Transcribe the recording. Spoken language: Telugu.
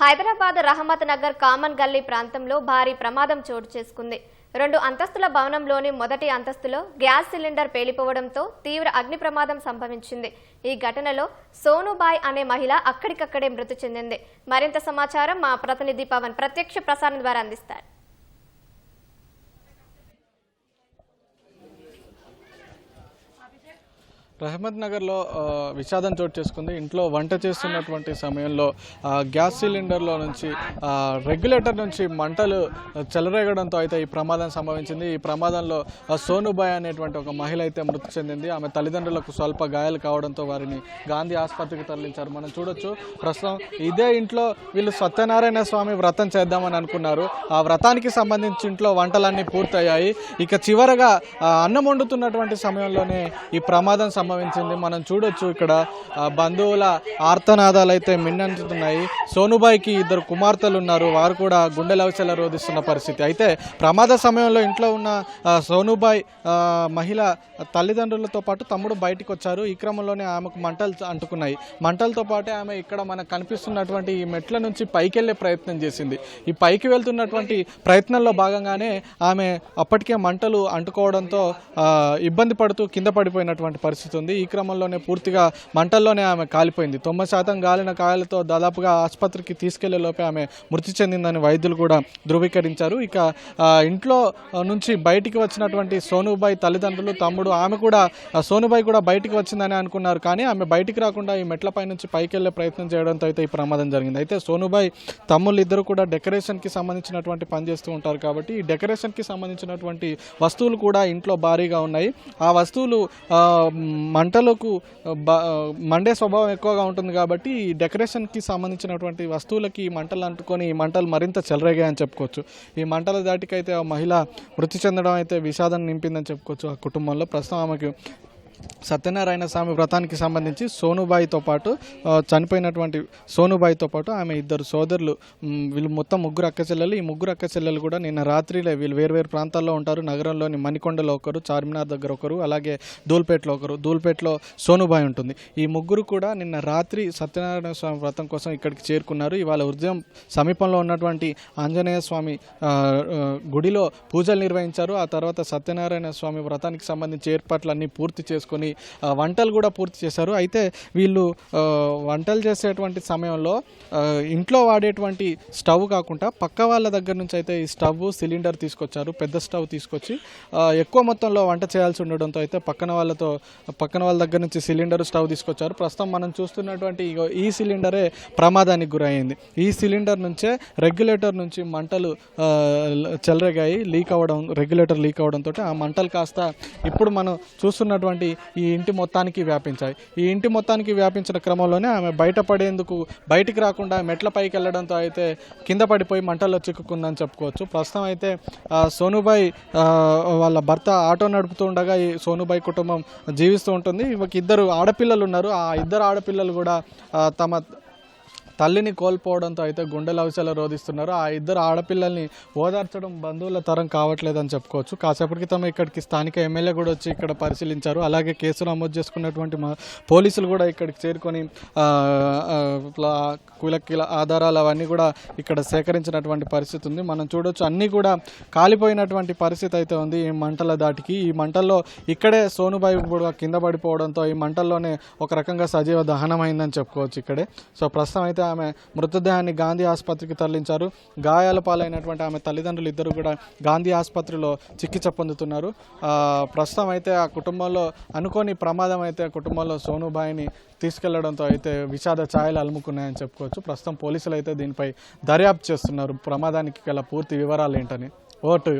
హైదరాబాద్ రహమత్ నగర్ కామన్ గల్లీ ప్రాంతంలో భారీ ప్రమాదం చోటు చేసుకుంది. రెండు అంతస్తుల భవనంలోని మొదటి అంతస్తులో గ్యాస్ సిలిండర్ పేలిపోవడంతో తీవ్ర అగ్ని ప్రమాదం సంభవించింది. ఈ ఘటనలో సోనుబాయ్ అనే మహిళ అక్కడికక్కడే మృతి చెందింది. మరింత సమాచారం మా ప్రతినిధి పవన్ ప్రత్యక్ష ప్రసారం ద్వారా అందిస్తారు. రహమద్ నగర్లో విషాదం చోటు చేసుకుంది. ఇంట్లో వంట చేస్తున్నటువంటి సమయంలో గ్యాస్ సిలిండర్లో నుంచి రెగ్యులేటర్ నుంచి మంటలు చెలరేగడంతో అయితే ఈ ప్రమాదం సంభవించింది. ఈ ప్రమాదంలో సోనుబాయ్ అనేటువంటి ఒక మహిళ అయితే మృతి చెందింది. ఆమె తల్లిదండ్రులకు స్వల్ప గాయాలు కావడంతో వారిని గాంధీ ఆసుపత్రికి తరలించారు. మనం చూడొచ్చు ప్రస్తుతం ఇదే ఇంట్లో వీళ్ళు సత్యనారాయణ స్వామి వ్రతం చేద్దామని అనుకున్నారు. ఆ వ్రతానికి సంబంధించి ఇంట్లో వంటలన్నీ పూర్తయ్యాయి. ఇక చివరగా అన్నం వండుతున్నటువంటి సమయంలోనే ఈ ప్రమాదం సంభవించింది. మనం చూడొచ్చు ఇక్కడ బంధువుల ఆర్తనాదాలు అయితే మిన్నంటున్నాయి. సోనుబాయికి ఇద్దరు కుమార్తెలు ఉన్నారు వారు కూడా గుండె లవచల రోధిస్తున్న పరిస్థితి. అయితే ప్రమాద సమయంలో ఇంట్లో ఉన్న సోనుబాయ్ మహిళ తల్లిదండ్రులతో పాటు తమ్ముడు బయటికి వచ్చారు ఈ క్రమంలోనే ఆమెకు మంటలు అంటుకున్నాయి. మంటలతో పాటే ఆమె ఇక్కడ మనకు కనిపిస్తున్నటువంటి ఈ మెట్ల నుంచి పైకి వెళ్ళే ప్రయత్నం చేసింది. ఈ పైకి వెళ్తున్నటువంటి ప్రయత్నంలో భాగంగానే ఆమె అప్పటికే మంటలు అంటుకోవడంతో ఇబ్బంది పడుతూ కింద పడిపోయినటువంటి పరిస్థితి ఉంది ఈ క్రమంలోనే పూర్తిగా మంటల్లోనే ఆమె కాలిపోయింది. తొంభై శాతం గాలిన కాయలతో దాదాపుగా ఆసుపత్రికి తీసుకెళ్ళే లోపే ఆమె మృతి చెందిందని వైద్యులు కూడా ధృవీకరించారు. ఇక ఇంట్లో నుంచి బయటికి వచ్చినటువంటి సోనుబాయ్ తల్లిదండ్రులు తమ్ముడు ఆమె కూడా ఆ, సోనుబాయ్ కూడా బయటికి వచ్చిందని అనుకున్నారు. కానీ ఆమె బయటికి రాకుండా ఈ మెట్లపై నుంచి పైకి వెళ్ళే ప్రయత్నం చేయడంతో అయితే ఈ ప్రమాదం జరిగింది. అయితే సోనుబాయ్ తమ్ముళ్ళు ఇద్దరు కూడా డెకరేషన్కి సంబంధించినటువంటి పని చేస్తూ ఉంటారు కాబట్టి ఈ డెకరేషన్కి సంబంధించినటువంటి వస్తువులు కూడా ఇంట్లో భారీగా ఉన్నాయి. ఆ వస్తువులు మంటలకు బ- మండే స్వభావం ఎక్కువగా ఉంటుంది కాబట్టి డెకరేషన్కి సంబంధించినటువంటి వస్తువులకి మంటలు అంటుకొని ఈ మంటలు మరింత చెలరేగాయని చెప్పుకోవచ్చు. ఈ మంటల దాటికైతే ఆ మహిళ మృతి చెందడం అయితే విషాదం నింపిందని చెప్పుకోవచ్చు ఆ కుటుంబంలో. ప్రస్తుతం ఆమెకు సత్యనారాయణ స్వామి వ్రతానికి సంబంధించి సోనుబాయితో పాటు చనిపోయినటువంటి సోనుబాయితో పాటు ఆమె ఇద్దరు సోదరులు వీళ్ళు మొత్తం ముగ్గురు అక్క చెల్లెలు. ఈ ముగ్గురు అక్క చెల్లెలు కూడా నిన్న రాత్రిలే వీళ్ళు వేరువేరు ప్రాంతాల్లో ఉంటారు. నగరంలోని మణికొండలో ఒకరు చార్మినార్ దగ్గర ఒకరు అలాగే దూల్పేటలో ఒకరు. దూల్పేటలో సోనుబాయి ఉంటుంది. ఈ ముగ్గురు కూడా నిన్న రాత్రి సత్యనారాయణ స్వామి వ్రతం కోసం ఇక్కడికి చేరుకున్నారు. ఇవాళ ఉదయం సమీపంలో ఉన్నటువంటి ఆంజనేయ స్వామి గుడిలో పూజలు నిర్వహించారు. ఆ తర్వాత సత్యనారాయణ స్వామి వ్రతానికి సంబంధించి ఏర్పాట్లన్నీ పూర్తి చేసుకుని వంటలు కూడా పూర్తి చేశారు. అయితే వీళ్ళు వంటలు చేసేటువంటి సమయంలో ఇంట్లో వాడేటువంటి స్టవ్ కాకుండా పక్క వాళ్ళ దగ్గర నుంచి అయితే ఈ స్టవ్ సిలిండర్ తీసుకొచ్చారు పెద్ద స్టవ్ తీసుకొచ్చి ఎక్కువ మొత్తంలో వంట చేయాల్సి ఉండడంతో అయితే పక్కన వాళ్ళతో పక్కన వాళ్ళ దగ్గర నుంచి సిలిండర్ స్టవ్ తీసుకొచ్చారు. ప్రస్తుతం మనం చూస్తున్నటువంటి ఈ సిలిండరే ప్రమాదానికి గురైంది. ఈ సిలిండర్ నుంచే రెగ్యులేటర్ నుంచి మంటలు చెలరేగాయి లీక్ అవ్వడం రెగ్యులేటర్ లీక్ అవడంతో ఆ మంటలు కాస్త ఇప్పుడు మనం చూస్తున్నటువంటి ఈ ఇంటి మొత్తానికి వ్యాపించాయి. ఈ ఇంటి మొత్తానికి వ్యాపించిన క్రమంలోనే ఆమె బయటపడేందుకు బయటికి రాకుండా మెట్ల పైకి వెళ్ళడంతో అయితే కింద పడిపోయి మంటల్లో చిక్కుకుందని చెప్పుకోవచ్చు. ప్రస్తుతం అయితే సోనుబాయ్ వాళ్ళ భర్త ఆటో నడుపుతూ ఉండగా ఈ సోనుబాయ్ కుటుంబం జీవిస్తూ ఉంటుంది. ఈమెకి ఇద్దరు ఆడపిల్లలు ఉన్నారు. ఆ ఇద్దరు ఆడపిల్లలు కూడా తమ తల్లిని కోల్పోవడంతో అయితే గుండెల రోధిస్తున్నారు. ఆ ఇద్దరు ఆడపిల్లల్ని ఓదార్చడం బంధువుల తరం కావట్లేదని చెప్పుకోవచ్చు. కాసేపటి క్రితం ఇక్కడికి స్థానిక ఎమ్మెల్యే కూడా వచ్చి ఇక్కడ పరిశీలించారు. అలాగే కేసు నమోదు చేసుకున్నటువంటి మా పోలీసులు కూడా ఇక్కడికి చేరుకొని ఆ, కులకిల ఆధారాలు అవన్నీ కూడా ఇక్కడ సేకరించినటువంటి పరిస్థితి ఉంది. మనం చూడొచ్చు అన్నీ కూడా కాలిపోయినటువంటి పరిస్థితి అయితే ఉంది ఈ మంటల దాటికి. ఈ మంటల్లో ఇక్కడే సోనుబాయి కూడా కింద పడిపోవడంతో ఈ మంటల్లోనే ఒక రకంగా సజీవ దహనం అయిందని చెప్పుకోవచ్చు ఇక్కడే. సో ప్రస్తుతం అయితే ఆమె మృతదేహాన్ని గాంధీ ఆసుపత్రికి తరలించారు. గాయాల పాలైనటువంటి ఆమె తల్లిదండ్రులు ఇద్దరు కూడా గాంధీ ఆసుపత్రిలో చికిత్స పొందుతున్నారు. ప్రస్తుతం అయితే ఆ కుటుంబంలో అనుకోని ప్రమాదం అయితే ఆ కుటుంబంలో సోనుబాయిని తీసుకెళ్ళడంతో అయితే విషాద ఛాయలు అలుముకున్నాయని చెప్పుకోవచ్చు. ప్రస్తుతం పోలీసులు అయితే దీనిపై దర్యాప్తు చేస్తున్నారు. ప్రమాదానికి గల పూర్తి వివరాలు ఏంటని. ఓటు